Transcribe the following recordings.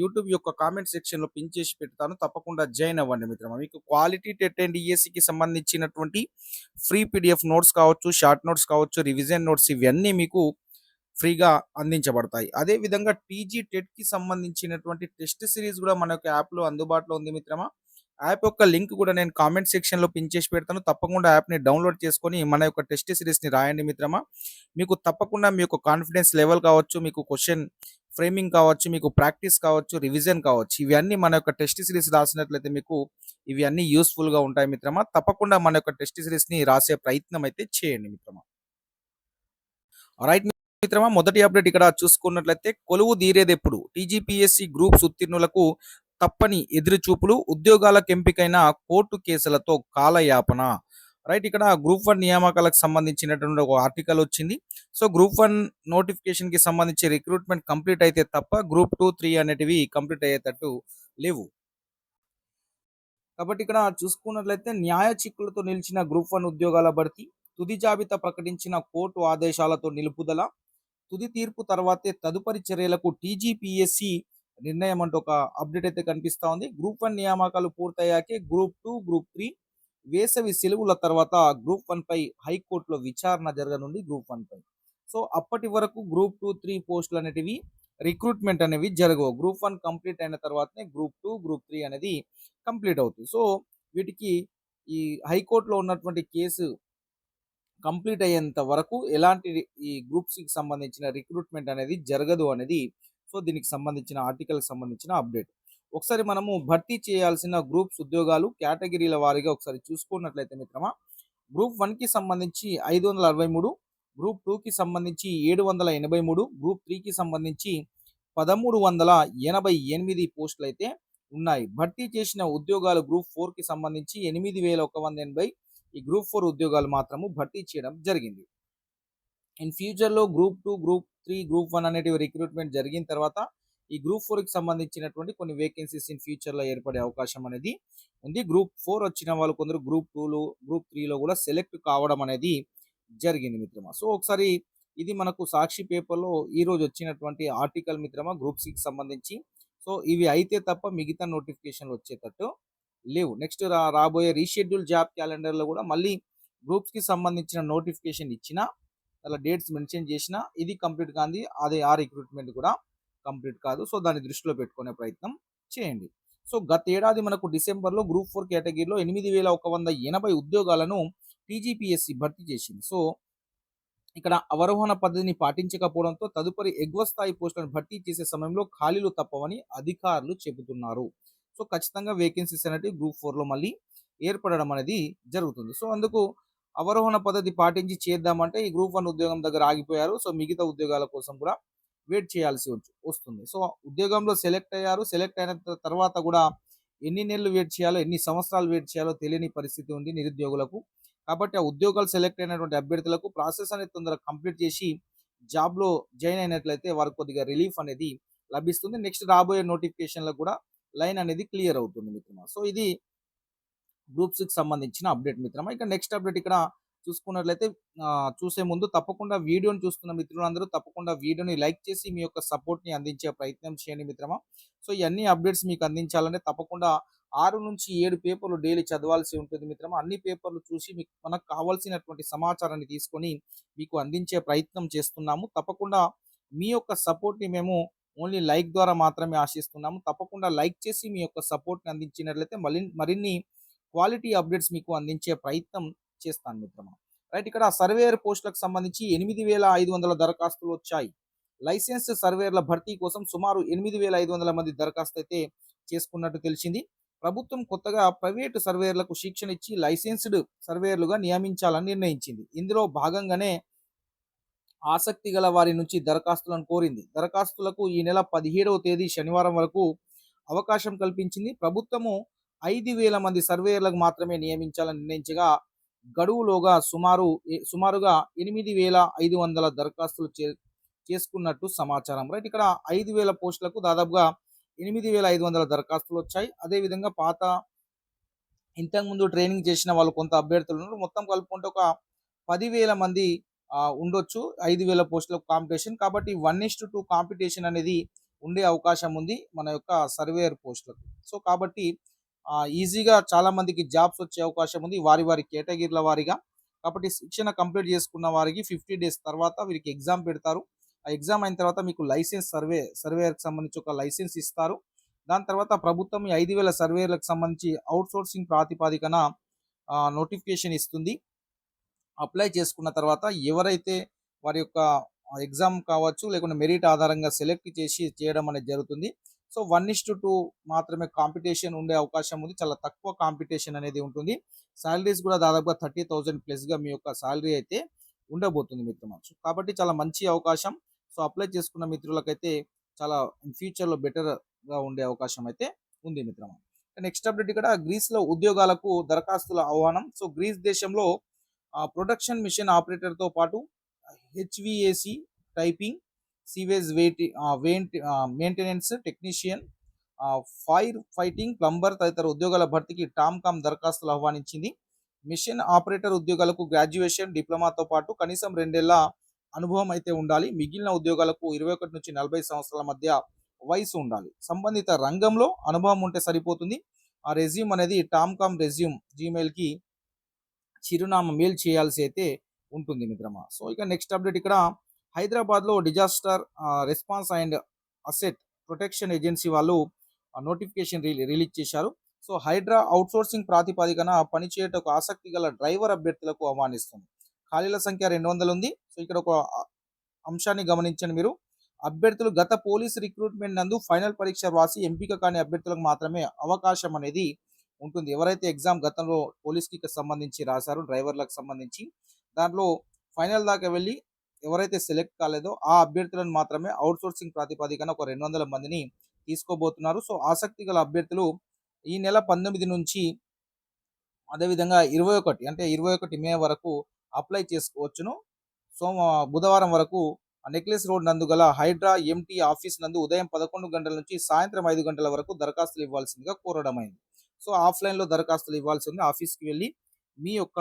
YouTube యొక్క comment సెక్షన్లో pin చేసి పెడతాను. తప్పకుండా జాయిన్ అవ్వండి మిత్రమా. మీకు క్వాలిటీ టెట్ అండ్ ఈఎస్సికి సంబంధించినటువంటి ఫ్రీ పీడిఎఫ్ నోట్స్ కావచ్చు షార్ట్ నోట్స్ కావచ్చు రివిజన్ నోట్స్ ఇవన్నీ మీకు ఫ్రీగా అందించబడతాయి. అదే విధంగా టీజీ టెట్కి సంబంధించినటువంటి టెస్ట్ సిరీస్ కూడా మన యొక్క యాప్లో అందుబాటులో ఉంది మిత్రమా. యాప్ యొక్క లింక్ కూడా నేను కామెంట్ సెక్షన్లో పిన్ చేసి పెడతాను. తప్పకుండా యాప్ని డౌన్లోడ్ చేసుకొని మన యొక్క టెస్ట్ సిరీస్ని రాయండి మిత్రమా. మీకు తప్పకుండా మీ యొక్క కాన్ఫిడెన్స్ లెవెల్ కావచ్చు మీకు క్వశ్చన్ ఫ్రేమింగ్ కావచ్చు మీకు ప్రాక్టీస్ కావచ్చు రివిజన్ కావచ్చు ఇవన్నీ మన యొక్క టెస్ట్ సిరీస్ రాసినట్లయితే మీకు ఇవి యూస్ఫుల్గా ఉంటాయి మిత్రమా? తప్పకుండా మన యొక్క టెస్ట్ సిరీస్ని రాసే ప్రయత్నం అయితే చేయండి మిత్రమా. రైట్ మిత్రమా మొదటి అప్డేట్ ఇక్కడ చూసుకున్నట్లయితే కొలువు తీరేదెప్పుడు? టీజీపీఎస్సీ గ్రూప్స్ ఉత్తీర్ణులకు తప్పని ఎదురుచూపులు ఉద్యోగాలకు ఎంపికైన కోర్టు కేసులతో కాలయాపన. రైట్ ఇక్కడ గ్రూప్ వన్ నియామకాలకు సంబంధించినటువంటి ఒక ఆర్టికల్ వచ్చింది. సో గ్రూప్ వన్ నోటిఫికేషన్కి సంబంధించి రిక్రూట్మెంట్ కంప్లీట్ అయితే తప్ప గ్రూప్ టూ త్రీ అనేటివి కంప్లీట్ అయ్యేటట్టు లేవు. కాబట్టి ఇక్కడ చూసుకున్నట్లయితే న్యాయ చిక్కులతో నిలిచిన గ్రూప్ వన్ ఉద్యోగాల భర్తీ తుది జాబితా ప్రకటించిన కోర్టు ఆదేశాలతో నిలుపుదల తుది తీర్పు తర్వాతే తదుపరి చర్యలకు టీజీపీఎస్సి నిర్ణయం అంటూ ఒక అప్డేట్ అయితే కనిపిస్తూ ఉంది. గ్రూప్ వన్ నియామకాలు పూర్తయ్యాకే గ్రూప్ టూ గ్రూప్ త్రీ వేసవి సెలవుల తర్వాత గ్రూప్ వన్ పై హైకోర్టులో విచారణ జరగనుంది గ్రూప్ వన్ పై. సో అప్పటి వరకు గ్రూప్ టూ త్రీ పోస్టులు అనేటివి రిక్రూట్మెంట్ అనేవి జరగవు. గ్రూప్ వన్ కంప్లీట్ అయిన తర్వాతనే గ్రూప్ టూ గ్రూప్ త్రీ అనేది కంప్లీట్ అవుతుంది. సో వీటికి ఈ హైకోర్టులో ఉన్నటువంటి కేసు కంప్లీట్ అయ్యేంత వరకు ఎలాంటి ఈ గ్రూప్స్కి సంబంధించిన రిక్రూట్మెంట్ అనేది జరగదు అనేది సో దీనికి సంబంధించిన ఆర్టికల్ సంబంధించిన అప్డేట్. ఒకసారి మనము భర్తీ చేయాల్సిన గ్రూప్స్ ఉద్యోగాలు కేటగిరీల వారీగా ఒకసారి చూసుకున్నట్లయితే మిత్రమా గ్రూప్ వన్కి సంబంధించి ఐదు వందల అరవై మూడు గ్రూప్ టూకి సంబంధించి ఏడు వందల ఎనభై మూడు గ్రూప్ త్రీకి సంబంధించి పదమూడు వందల ఎనభై ఎనిమిది పోస్టులు అయితే ఉన్నాయి. భర్తీ చేసిన ఉద్యోగాలు గ్రూప్ ఫోర్కి సంబంధించి ఎనిమిది వేల ఒక వంద ఎనభై ఈ గ్రూప్ ఫోర్ ఉద్యోగాలు మాత్రము భర్తీ చేయడం జరిగింది. ఇన్ ఫ్యూచర్లో group two group three group one అనేటివి రిక్రూట్మెంట్ జరిగిన తర్వాత ఈ గ్రూప్ ఫోర్కి సంబంధించినటువంటి కొన్ని వేకెన్సీస్ ఇన్ ఫ్యూచర్లో ఏర్పడే అవకాశం అనేది ఉంది. గ్రూప్ ఫోర్ వచ్చిన వాళ్ళు కొందరు గ్రూప్ టూలో గ్రూప్ త్రీలో కూడా సెలెక్ట్ కావడం అనేది జరిగింది మిత్రమా. సో ఒకసారి ఇది మనకు సాక్షి పేపర్లో ఈరోజు వచ్చినటువంటి ఆర్టికల్ మిత్రమా గ్రూప్ సిక్స్ సంబంధించి. సో ఇవి అయితే తప్ప మిగతా నోటిఫికేషన్లు వచ్చేటట్టు లేవు. నెక్స్ట్ రా రాబోయే రీషెడ్యూల్ జాబ్ క్యాలెండర్లో కూడా మళ్ళీ గ్రూప్స్కి సంబంధించిన నోటిఫికేషన్ ఇచ్చిన అలా డేట్స్ మెన్షన్ చేసిన ఇది కంప్లీట్ కాంది అదే ఆ రిక్రూట్మెంట్ కూడా కంప్లీట్ కాదు. సో దాన్ని దృష్టిలో పెట్టుకునే ప్రయత్నం చేయండి. సో గత ఏడాది మనకు డిసెంబర్లో గ్రూప్ ఫోర్ కేటగిరీలో ఎనిమిది వేల ఒక వంద ఎనభై ఉద్యోగాలను టీజీపీఎస్సి భర్తీ చేసింది. సో ఇక్కడ అవరోహణ పద్ధతిని పాటించకపోవడంతో తదుపరి ఎగువ స్థాయి పోస్టులను భర్తీ చేసే సమయంలో ఖాళీలు తప్పవని అధికారులు చెబుతున్నారు. సో ఖచ్చితంగా వేకెన్సీస్ అనేవి గ్రూప్ ఫోర్లో మళ్ళీ ఏర్పడడం అనేది జరుగుతుంది. సో అందుకు అవరోహణ పద్ధతి పాటించి చేద్దామంటే ఈ గ్రూప్ వన్ ఉద్యోగం దగ్గర ఆగిపోయారు. సో మిగతా ఉద్యోగాల కోసం కూడా వెయిట్ చేయాల్సి వస్తుంది. సో ఉద్యోగంలో సెలెక్ట్ అయ్యారు. సెలెక్ట్ అయిన తర్వాత కూడా ఎన్ని నెలలు వెయిట్ చేయాలో ఎన్ని సంవత్సరాలు వెయిట్ చేయాలో తెలియని పరిస్థితి ఉంది నిరుద్యోగులకు. కాబట్టి ఆ ఉద్యోగాలు సెలెక్ట్ అయినటువంటి అభ్యర్థులకు ప్రాసెస్ అనేది తొందరగా కంప్లీట్ చేసి జాబ్లో జాయిన్ అయినట్లయితే వారికి కొద్దిగా రిలీఫ్ అనేది లభిస్తుంది. నెక్స్ట్ రాబోయే నోటిఫికేషన్లకు కూడా లైన్ అనేది క్లియర్ అవుతుంది మిత్రమా. సో ఇది గ్రూప్ సిక్స్ సంబంధించిన అప్డేట్ మిత్రమా. ఇక నెక్స్ట్ అప్డేట్ ఇక్కడ చూసుకున్నట్లయితే చూసే ముందు తప్పకుండా వీడియోని చూస్తున్న మిత్రులందరూ తప్పకుండా వీడియోని లైక్ చేసి మీ యొక్క సపోర్ట్ని అందించే ప్రయత్నం చేయండి మిత్రమా. సో ఇవన్నీ అప్డేట్స్ మీకు అందించాలంటే తప్పకుండా ఆరు నుంచి ఏడు పేపర్లు డైలీ చదవాల్సి ఉంటుంది మిత్రమా. అన్ని పేపర్లు చూసి మీకు మనకు కావాల్సినటువంటి సమాచారాన్ని తీసుకొని మీకు అందించే ప్రయత్నం చేస్తున్నాము. తప్పకుండా మీ యొక్క సపోర్ట్ని మేము ఓన్లీ లైక్ ద్వారా మాత్రమే ఆశిస్తున్నాము. తప్పకుండా లైక్ చేసి మీ యొక్క సపోర్ట్ని అందించినట్లయితే మళ్ళీ మరిన్ని క్వాలిటీ అప్డేట్స్ మీకు అందించే ప్రయత్నం ఇచ్చేస్తాను మిత్రమా. రైట్ ఇక్కడ సర్వేయర్ పోస్టులకు సంబంధించి ఎనిమిది వేల ఐదు వందల దరఖాస్తులు వచ్చాయి. లైసెన్స్ సర్వేయర్ల భర్తీ కోసం సుమారు ఎనిమిది వేల ఐదు వందల మంది దరఖాస్తు అయితే చేసుకున్నట్టు తెలిసింది. ప్రభుత్వం కొత్తగా ప్రైవేటు సర్వేయర్లకు శిక్షణ ఇచ్చి లైసెన్స్డ్ సర్వేయర్లుగా నియమించాలని నిర్ణయించింది. ఇందులో భాగంగానే ఆసక్తి గల వారి నుంచి దరఖాస్తులను కోరింది. దరఖాస్తులకు ఈ నెల పదిహేడవ తేదీ శనివారం వరకు అవకాశం కల్పించింది. ప్రభుత్వము ఐదు వేల మంది సర్వేయర్లకు మాత్రమే నియమించాలని నిర్ణయించగా గడువులోగా సుమారు సుమారుగా ఎనిమిది వేల ఐదు వందల దరఖాస్తులు చే చేసుకున్నట్టు సమాచారం. రైట్ ఇక్కడ ఐదు వేల పోస్టులకు దాదాపుగా ఎనిమిది వేల ఐదు వందల దరఖాస్తులు వచ్చాయి. అదేవిధంగా పాత ఇంతకుముందు ట్రైనింగ్ చేసిన వాళ్ళు కొంత అభ్యర్థులు ఉన్నారు. మొత్తం కలుపుకుంటే ఒక పదివేల మంది ఉండొచ్చు. ఐదు వేల పోస్టులకు కాంపిటీషన్. కాబట్టి one is to two competition అనేది ఉండే అవకాశం ఉంది మన యొక్క సర్వేయర్ పోస్టులకు. సో కాబట్టి ఈజీగా చాలా మందికి జాబ్స్ వచ్చే అవకాశం ఉంది. వారి వారి కేటగిరీల వారిగా. కాబట్టి శిక్షణ కంప్లీట్ చేసుకున్న వారికి ఫిఫ్టీ డేస్ తర్వాత వీరికి ఎగ్జామ్ పెడతారు. ఆ ఎగ్జామ్ అయిన తర్వాత మీకు లైసెన్స్ సర్వే సర్వేయర్కి సంబంధించి ఒక లైసెన్స్ ఇస్తారు. దాని తర్వాత ప్రభుత్వం ఈ ఐదు వేల సర్వేయర్లకు సంబంధించి అవుట్సోర్సింగ్ ప్రాతిపాదికన నోటిఫికేషన్ ఇస్తుంది. అప్లై చేసుకున్న తర్వాత ఎవరైతే వారి యొక్క ఎగ్జామ్ కావచ్చు లేకుంటే మెరిట్ ఆధారంగా సెలెక్ట్ చేసి చేయడం అనేది జరుగుతుంది. So one is to two మాత్రమే కాంపిటీషన్ ఉండే అవకాశం ఉంది. చాలా తక్కువ కాంపిటీషన్ అనేది ఉంటుంది. శాలరీస్ కూడా దాదాపుగా థర్టీ థౌజండ్ ప్లస్గా మీ యొక్క శాలరీ అయితే ఉండబోతుంది మిత్రమా సో కాబట్టి చాలా మంచి అవకాశం. సో అప్లై చేసుకున్న మిత్రులకైతే చాలా ఫ్యూచర్లో బెటర్గా ఉండే అవకాశం అయితే ఉంది మిత్రమా నెక్స్ట్ అప్డేట్ ఇక్కడ గ్రీస్లో ఉద్యోగాలకు దరఖాస్తుల ఆహ్వానం. సో గ్రీస్ దేశంలో ప్రొడక్షన్ మిషన్ ఆపరేటర్తో పాటు హెచ్విఏసి టైపింగ్ సీవేజ్ వెయిటి వెయింట్ maintenance technician fire fighting plumber తదితర ఉద్యోగాల భర్తీకి టామ్కామ్ దరఖాస్తులు ఆహ్వానించింది. మిషన్ ఆపరేటర్ ఉద్యోగాలకు గ్రాడ్యుయేషన్ డిప్లొమాతో పాటు కనీసం రెండేళ్ళ అనుభవం అయితే ఉండాలి. మిగిలిన ఉద్యోగాలకు ఇరవై ఒకటి నుంచి నలభై సంవత్సరాల మధ్య వయసు ఉండాలి. సంబంధిత రంగంలో అనుభవం ఉంటే సరిపోతుంది. ఆ రెజ్యూమ్ అనేది టామ్కామ్ రెజ్యూమ్ జీమెయిల్కి చిరునామా మెయిల్ చేయాల్సి అయితే ఉంటుంది మిత్రమా. సో ఇక నెక్స్ట్ అప్డేట్ ఇక్కడ హైదరాబాద్లో disaster response and asset protection agency వాళ్ళు నోటిఫికేషన్ రిలీజ్ చేశారు. సో హైడ్రా అవుట్సోర్సింగ్ ప్రాతిపదికన పనిచేయటకు ఆసక్తి గల డ్రైవర్ అభ్యర్థులకు ఆహ్వానిస్తుంది. ఖాళీల సంఖ్య రెండు వందలు ఉంది. సో ఇక్కడ ఒక అంశాన్ని గమనించండి మీరు. అభ్యర్థులు గత పోలీస్ రిక్రూట్మెంట్ నందు ఫైనల్ పరీక్ష వ్రాసి ఎంపిక కాని అభ్యర్థులకు మాత్రమే అవకాశం అనేది ఉంటుంది. ఎవరైతే ఎగ్జామ్ గతంలో పోలీస్కి సంబంధించి రాశారో డ్రైవర్లకు సంబంధించి దాంట్లో ఫైనల్ దాకా వెళ్ళి ఎవరైతే సెలెక్ట్ కాలేదో ఆ అభ్యర్థులను మాత్రమే అవుట్ సోర్సింగ్ ప్రాతిపదికన ఒక రెండు వందల మందిని తీసుకోబోతున్నారు. సో ఆసక్తి గల అభ్యర్థులు ఈ నెల పంతొమ్మిది నుంచి అదేవిధంగా ఇరవై ఒకటి అంటే ఇరవై ఒకటి మే వరకు అప్లై చేసుకోవచ్చును. సోమ బుధవారం వరకు నెక్లెస్ రోడ్ నందు గల హైడ్రా ఎంటీ ఆఫీస్ నందు ఉదయం పదకొండు గంటల నుంచి సాయంత్రం ఐదు గంటల వరకు దరఖాస్తులు ఇవ్వాల్సిందిగా కోరడమైంది సో ఆఫ్లైన్లో దరఖాస్తులు ఇవ్వాల్సి ఉంది ఆఫీస్కి వెళ్ళి మీ యొక్క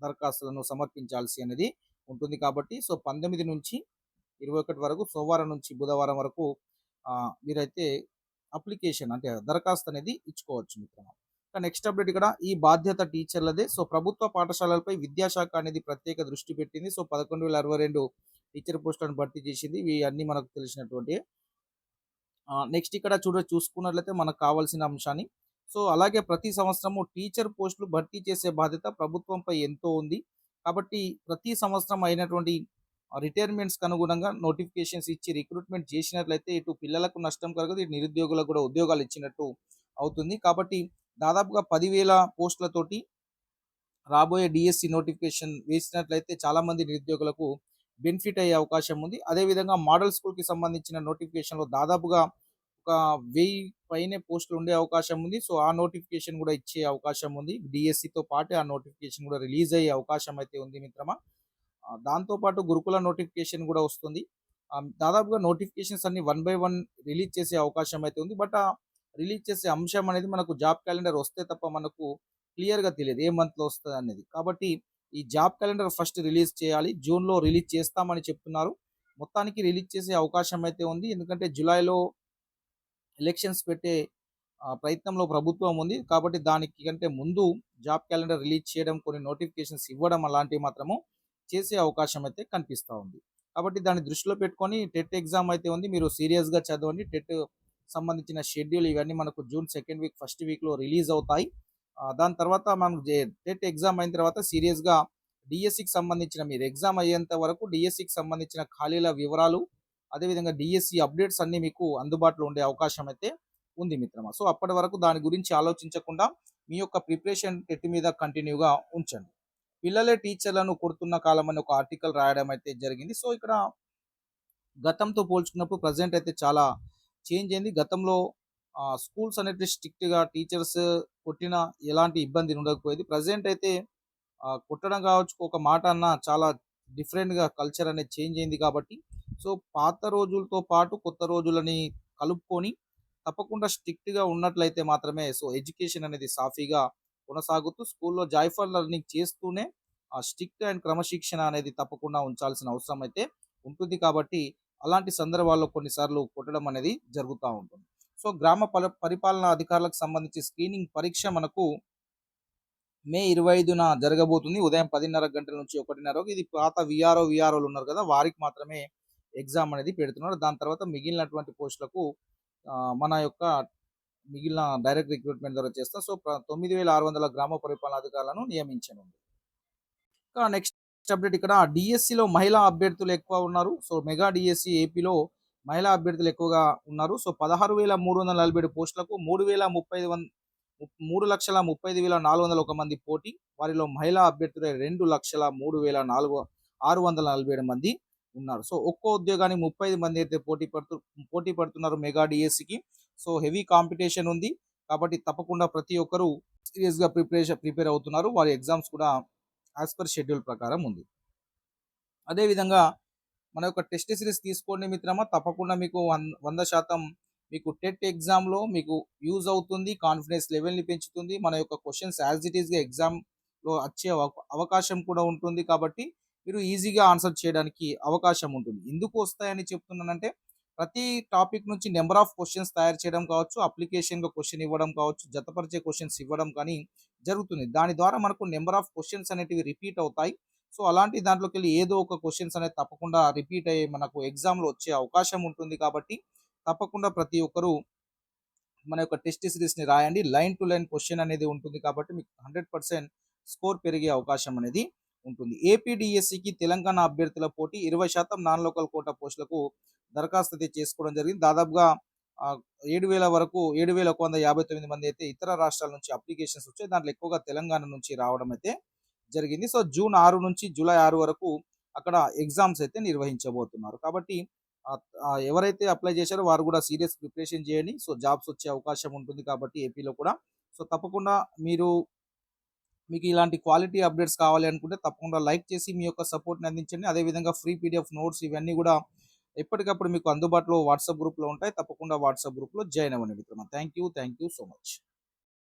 దరఖాస్తులను సమర్పించాల్సి అనేది ఉంటుంది కాబట్టి సో పంతొమ్మిది నుంచి ఇరవై ఒకటి వరకు సోమవారం నుంచి బుధవారం వరకు మీరైతే అప్లికేషన్ అంటే దరఖాస్తు అనేది ఇచ్చుకోవచ్చు మిత్రమా. నెక్స్ట్ అప్డేట్ ఇక్కడ ఈ బాధ్యత టీచర్లదే. సో ప్రభుత్వ పాఠశాలలపై విద్యాశాఖ అనేది ప్రత్యేక దృష్టి పెట్టింది. సో పదకొండు వేల అరవై రెండు టీచర్ పోస్టులను భర్తీ చేసింది. ఇవి అన్ని మనకు తెలిసినటువంటి నెక్స్ట్ ఇక్కడ చూడ చూసుకున్నట్లయితే మనకు కావాల్సిన అంశాన్ని. సో అలాగే ప్రతి సంవత్సరము టీచర్ పోస్టులు భర్తీ చేసే బాధ్యత ప్రభుత్వంపై ఎంతో ఉంది. కాబట్టి ప్రతి సంవత్సరం అయినటువంటి రిటైర్మెంట్స్కి అనుగుణంగా నోటిఫికేషన్స్ ఇచ్చి రిక్రూట్మెంట్ చేసినట్లయితే ఇటు పిల్లలకు నష్టం కలగదు ఇటు నిరుద్యోగులకు కూడా ఉద్యోగాలు ఇచ్చినట్టు అవుతుంది. కాబట్టి దాదాపుగా పదివేల పోస్టులతోటి రాబోయే డిఎస్సి నోటిఫికేషన్ వేసినట్లయితే చాలామంది నిరుద్యోగులకు బెనిఫిట్ అయ్యే అవకాశం ఉంది. అదేవిధంగా మోడల్ స్కూల్కి సంబంధించిన నోటిఫికేషన్లో దాదాపుగా ఒక వెయ్యి పైనే పోస్టులు ఉండే అవకాశం ఉంది. సో ఆ నోటిఫికేషన్ కూడా ఇచ్చే అవకాశం ఉంది. డిఎస్సితో పాటు ఆ నోటిఫికేషన్ కూడా రిలీజ్ అయ్యే అవకాశం అయితే ఉంది మిత్రమా. దాంతోపాటు గురుకుల నోటిఫికేషన్ కూడా వస్తుంది. దాదాపుగా నోటిఫికేషన్స్ అన్ని వన్ బై వన్ రిలీజ్ చేసే అవకాశం అయితే ఉంది. బట్ ఆ రిలీజ్ చేసే అంశం అనేది మనకు జాబ్ క్యాలెండర్ వస్తే తప్ప మనకు క్లియర్గా తెలియదు. ఏ మంత్లో వస్తుంది అనేది. కాబట్టి ఈ జాబ్ క్యాలెండర్ ఫస్ట్ రిలీజ్ చేయాలి. జూన్లో రిలీజ్ చేస్తామని చెప్తున్నారు. మొత్తానికి రిలీజ్ చేసే అవకాశం అయితే ఉంది. ఎందుకంటే జూలైలో ఎలక్షన్స్ పెట్టే ప్రయత్నంలో ప్రభుత్వం ఉంది. కాబట్టి దానికి కంటే ముందు జాబ్ క్యాలెండర్ రిలీజ్ చేయడం కొన్ని నోటిఫికేషన్స్ ఇవ్వడం అలాంటివి మాత్రము చేసే అవకాశం అయితే కనిపిస్తూ ఉంది. కాబట్టి దాన్ని దృష్టిలో పెట్టుకొని టెట్ ఎగ్జామ్ అయితే ఉంది. మీరు సీరియస్గా చదవండి. టెట్ సంబంధించిన షెడ్యూల్ ఇవన్నీ మనకు జూన్ సెకండ్ వీక్ ఫస్ట్ వీక్లో రిలీజ్ అవుతాయి. దాని తర్వాత మనం టెట్ ఎగ్జామ్ అయిన తర్వాత సీరియస్గా డిఎస్సికి సంబంధించిన మీరు ఎగ్జామ్ అయ్యేంత వరకు డిఎస్సికి సంబంధించిన ఖాళీల వివరాలు అదేవిధంగా డిఎస్సి అప్డేట్స్ అన్నీ మీకు అందుబాటులో ఉండే అవకాశం అయితే ఉంది మిత్రమా. సో అప్పటి వరకు దాని గురించి ఆలోచించకుండా మీ యొక్క ప్రిపరేషన్ టెట్ మీద కంటిన్యూగా ఉంచండి. పిల్లలే టీచర్లను కొడుతున్న కాలం అని ఒక ఆర్టికల్ రాయడం అయితే జరిగింది. సో ఇక్కడ గతంతో పోల్చుకున్నప్పుడు ప్రజెంట్ అయితే చాలా చేంజ్ అయింది. గతంలో స్కూల్స్ అనేటివి స్ట్రిక్ట్‌గా టీచర్స్ కొట్టిన ఎలాంటి ఇబ్బంది ఉండకపోయేది. ప్రెజెంట్ అయితే కొట్టడం కావచ్చు, ఒక మాట అన్న చాలా డిఫరెంట్‌గా కల్చర్ అనేది చేంజ్ అయింది కాబట్టి, సో, పాత రోజులతో పాటు కొత్త రోజులని కలుపుకొని తప్పకుండా స్ట్రిక్ట్‌గా ఉన్నట్లయితే మాత్రమే సో, ఎడ్యుకేషన్ అనేది సాఫీగా కొనసాగుతూ స్కూల్‌లో జాయ్‌ఫుల్ లెర్నింగ్ చేస్తూనే ఆ స్ట్రిక్ట్ అండ్ క్రమశిక్షణ అనేది తప్పకుండా ఉంచాల్సిన అవసరం అయితే ఉంటుంది కాబట్టి, అలాంటి సందర్భాల్లో కొన్నిసార్లు కొట్టడం అనేది జరుగుతా ఉంటుంది. సో, గ్రామ పల పరిపాలనా అధికారులకు సంబంధించి స్క్రీనింగ్ పరీక్ష మనకు మే 25న జరగబోతుంది. ఉదయం పదిన్నర గంటల నుంచి 1:30 ఇది పాత విఆర్ఓ విఆర్ఓలు ఉన్నారు కదా! వారికి మాత్రమే ఎగ్జామ్ అనేది పెడుతున్నారు. దాని తర్వాత మిగిలినటువంటి పోస్టులకు మన యొక్క మిగిలిన డైరెక్ట్ రిక్రూట్‌మెంట్ ద్వారా చేస్తాం సో, తొమ్మిది వేల ఆరు వందల గ్రామ పరిపాలన అధికారులను నియమించనుంది. ఇంకా నెక్స్ట్ అప్డేట్ ఇక్కడ డిఎస్సిలో మహిళా అభ్యర్థులు ఎక్కువ ఉన్నారు. సో, మెగా డిఎస్సి ఏపీలో మహిళా అభ్యర్థులు ఎక్కువగా ఉన్నారు. సో, 16,347 పోస్టులకు 3,035 వన్ 3,35,401 మంది పోటీ. వారిలో మహిళా అభ్యర్థులే 2,03,4 మంది ఉన్నారు. సో, ఒక్కో ఉద్యోగానికి 35 మంది అయితే పోటీ పడుతు పోటీ పడుతున్నారు మెగా డిఎస్సికి సో, హెవీ కాంపిటీషన్ ఉంది. కాబట్టి తప్పకుండా ప్రతి ఒక్కరూ సీరియస్‌గా ప్రిపరేషన్ ప్రిపేర్ అవుతున్నారు. వారి ఎగ్జామ్స్ కూడా యాస్ పర్ షెడ్యూల్ ప్రకారం ఉంది. అదేవిధంగా మన యొక్క టెస్ట్ సిరీస్ తీసుకోండి మిత్రమా. తప్పకుండా మీకు వన్ 100% మీకు టెట్ ఎగ్జామ్‌లో మీకు యూజ్ అవుతుంది. కాన్ఫిడెన్స్ లెవెల్‌ని పెంచుతుంది. మన యొక్క క్వశ్చన్స్ యాజ్ ఇట్ ఈస్‌గా ఎగ్జామ్‌లో వచ్చే అవకాశం కూడా ఉంటుంది. కాబట్టి మీరు ఈజీగా ఆన్సర్ చేయడానికి అవకాశం ఉంటుంది. ఎందుకు వస్తాయని చెప్తున్నానంటే, ప్రతి టాపిక్ నుంచి నెంబర్ ఆఫ్ క్వశ్చన్స్ తయారు చేయడం కావచ్చు, అప్లికేషన్‌గా క్వశ్చన్ ఇవ్వడం కావచ్చు, జతపరిచే క్వశ్చన్స్ ఇవ్వడం కానీ జరుగుతుంది. దాని ద్వారా మనకు నెంబర్ ఆఫ్ క్వశ్చన్స్ అనేటివి రిపీట్ అవుతాయి. సో, అలాంటి దాంట్లోకెళ్ళి ఏదో ఒక క్వశ్చన్స్ అనేది తప్పకుండా రిపీట్ అయ్యి మనకు ఎగ్జామ్‌లో వచ్చే అవకాశం ఉంటుంది కాబట్టి, తప్పకుండా ప్రతి ఒక్కరు మన యొక్క టెస్ట్ సిరీస్‌ని రాయండి. లైన్ టు లైన్ క్వశ్చన్ అనేది ఉంటుంది కాబట్టి మీకు 100% స్కోర్ పెరిగే అవకాశం అనేది ఉంటుంది. ఏపీడిఎస్సికి తెలంగాణ అభ్యర్థుల పోటీ 20% నాన్ లోకల్ కోటా పోస్టులకు దరఖాస్తు అయితే చేసుకోవడం జరిగింది. దాదాపుగా ఏడు వేల వరకు 7,159 మంది అయితే ఇతర రాష్ట్రాల నుంచి అప్లికేషన్స్ వచ్చాయి. దాంట్లో ఎక్కువగా తెలంగాణ నుంచి రావడం అయితే జరిగింది. సో, జూన్ ఆరు నుంచి జూలై ఆరు వరకు అక్కడ ఎగ్జామ్స్ అయితే నిర్వహించబోతున్నారు. కాబట్టి ఎవరైతే అప్లై చేశారో వారు కూడా సీరియస్ ప్రిపరేషన్ చేయండి. సో, జాబ్స్ వచ్చే అవకాశం ఉంటుంది కాబట్టి ఏపీలో కూడా. సో, తప్పకుండా మీరు మీకు ఇలాంటి క్వాలిటీ అప్డేట్స్ కావాలి అనుకుంటే తప్పకుండా లైక్ చేసి మీ యొక్క సపోర్ట్‌ని అందించండి. అదే విధంగా ఫ్రీ పీడీఎఫ్ నోట్స్ ఇవన్నీ కూడా ఎప్పటికప్పుడు మీకు అందుబాటులో వాట్సాప్ గ్రూప్‌లో ఉంటాయి. తప్పకుండా వాట్సాప్ గ్రూప్‌లో జాయిన్ అవ్వండి మిత్రమా. Thank you. Thank you so much.